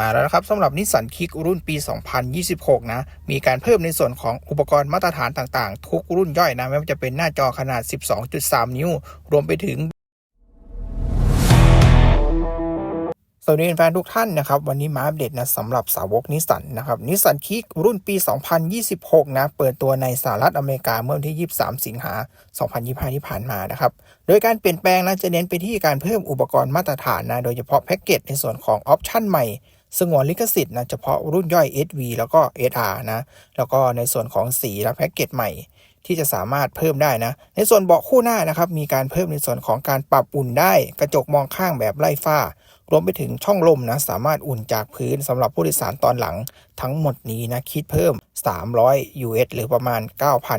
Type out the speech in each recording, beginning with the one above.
มาแล้วนะครับสำหรับนิสสันคิกรุ่นปี 2026 นะ มีการเพิ่มในส่วนของอุปกรณ์มาตรฐานต่างๆ ทุกรุ่นย่อยนะ ไม่ว่าจะเป็นหน้าจอขนาด 12.3 นิ้ว รวมไปถึงสวัสดีแฟนทุกท่านนะครับ วันนี้มาอัปเดตนะสำหรับสาวกนิสสันนะครับนิสสันคิกรุ่นปี 2026 นะ เปิดตัวในสหรัฐอเมริกาเมื่อวันที่ 23 สิงหา 2025 ที่ผ่านมานะครับ โดยการเปลี่ยนแปลงนะจะเน้นไปที่การเพิ่มอุปกรณ์มาตรฐานนะ โดยเฉพาะแพ็กเกจในส่วนของออปชั่นใหม่ สงวนลิขสิทธิ์นะเฉพาะรุ่นย่อย SV แล้วก็ SR นะ แล้วก็ในส่วนของสีและแพ็กเกจใหม่ที่จะสามารถเพิ่มได้นะ ในส่วนเบาะคู่หน้านะครับ มีการเพิ่มในส่วนของการปรับอุ่นได้ กระจกมองข้างแบบไล่ฝ้า รวมไปถึงช่องลมนะสามารถอุ่นจากพื้นสำหรับผู้โดยสารตอนหลังทั้งหมดนี้นะคิดเพิ่ม 300 US หรือประมาณ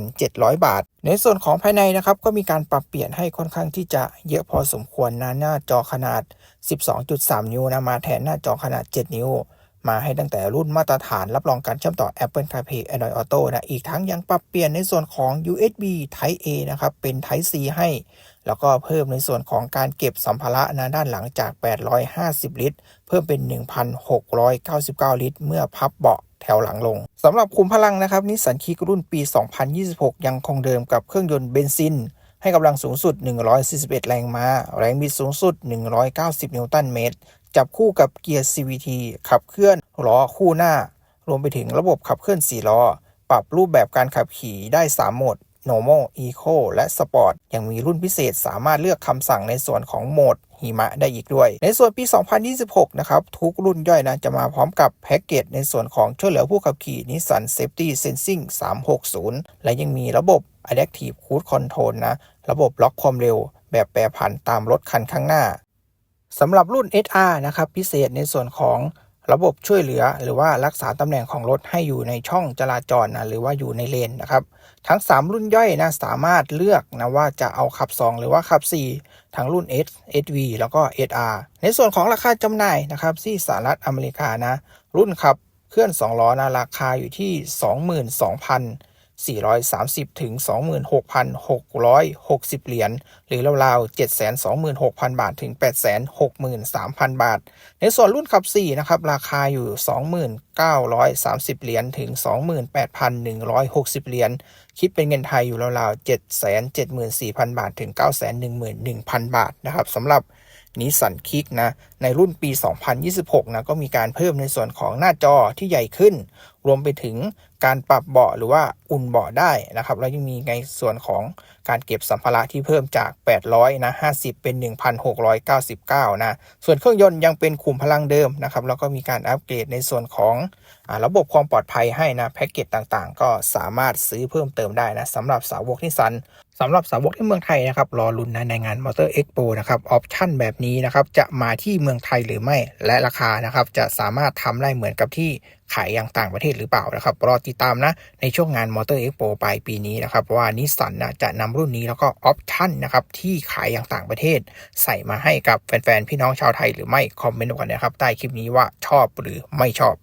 9,700 บาท ในส่วนของภายในนะครับก็มีการปรับเปลี่ยนให้ค่อนข้างที่จะเยอะพอสมควรนะหน้าจอขนาด 12.3 นิ้วนะมาแทนหน้าจอขนาด 7 นิ้วมาให้ตั้งแต่รุ่นมาตรฐานรับรองการเชื่อมต่อ Apple CarPlay Android Auto นะ อีกทั้งยังปรับเปลี่ยนในส่วนของ USB Type A นะครับ เป็น Type C ให้ แล้วก็เพิ่มในส่วนของการเก็บสัมภาระนะด้านหลังจาก 850 ลิตร เพิ่มเป็น 1,699 ลิตร เมื่อพับเบาะแถวหลังลงสำหรับคุมพลังนะครับนิสสันคิกรุ่นปี 2026 ยังคงเดิมกับเครื่องยนต์เบนซิน ให้กำลังสูงสุด 141 แรงม้า แรงบิดสูงสุด 190 นิวตันเมตร จับคู่กับเกียร์ CVT ขับเคลื่อนล้อคู่หน้า รวมไปถึงระบบขับเคลื่อน 4 ล้อ ปรับรูปแบบการขับขี่ได้ 3 โหมด Normal Eco และ Sport ยังมีรุ่นพิเศษสามารถเลือกคำสั่งในส่วนของโหมดหิมะได้อีกด้วย ในส่วนปี 2026 นะครับ ทุกรุ่นย่อยนะจะมาพร้อมกับแพ็กเกจในส่วนของช่วยเหลือผู้ขับขี่ Nissan Safety Sensing 360 และยังมีระบบ Adaptive Cruise Control นะ ระบบล็อกความเร็ว แบบแปรผันตามรถคันข้างหน้าสำหรับรุ่น SR นะครับ พิเศษในส่วนของ ระบบช่วยเหลือหรือว่ารักษาตำแหน่งของรถให้อยู่ในช่องจราจรนะหรือว่าอยู่ในเลนนะครับ ทั้ง 3 รุ่นย่อยนะสามารถเลือกนะว่าจะเอาขับ 2 หรือว่าขับ 4 ทั้งรุ่น S SV แล้วก็ SR ในส่วนของราคาจำหน่ายนะครับที่สหรัฐอเมริกานะ รุ่นขับเคลื่อน 2 ล้อนะราคาอยู่ที่ 430 ถึง 26,660 เหรียญ หรือราวๆ 726,000 บาท ถึง 863,000 บาท ในส่วนรุ่นขับ 4 นะครับ ราคาอยู่ 2930 เหรียญ ถึง 28,160 เหรียญ คิดเป็นเงินไทยอยู่ราวๆ 774,000 บาท ถึง 911,000 บาท นะครับสำหรับ นิสสันคิกนะในรุ่นปี 2026นะก็มีการเพิ่มในส่วนของหน้าจอที่ใหญ่ขึ้น รวมไปถึงการปรับเบาะหรือว่าอุ่นเบาะได้นะครับแล้วยังมีในส่วนของการเก็บสัมภาระที่เพิ่มจาก 800นะ50 เป็น 1,699นะส่วนเครื่องยนต์ยังเป็นขุมพลังเดิมนะครับแล้วก็มีการอัปเกรดในส่วนของอระบบความปลอดภัยให้นะแพ็กเกจต่างๆ ก็สามารถซื้อเพิ่มเติมได้นะสำหรับสาวกนิสสัน สำหรับสาวกที่เมืองไทยนะครับรอลุ้นนะในงานมอเตอร์เอ็กโปนะครับออปชั่นแบบนี้นะครับจะมาที่เมืองไทยหรือไม่และราคานะครับจะสามารถทำได้เหมือนกับที่ขายอย่างต่างประเทศหรือเปล่านะครับรอติดตามนะในช่วงงานมอเตอร์เอ็กโปปลายปีนี้นะครับว่านิสสันนะจะนำรุ่นนี้แล้วก็ออปชั่นนะครับที่ขายอย่างต่างประเทศ ใส่มาให้กับแฟนๆพี่น้องชาวไทยหรือไม่คอมเมนต์กันนะครับใต้คลิปนี้ว่าชอบหรือไม่ชอบ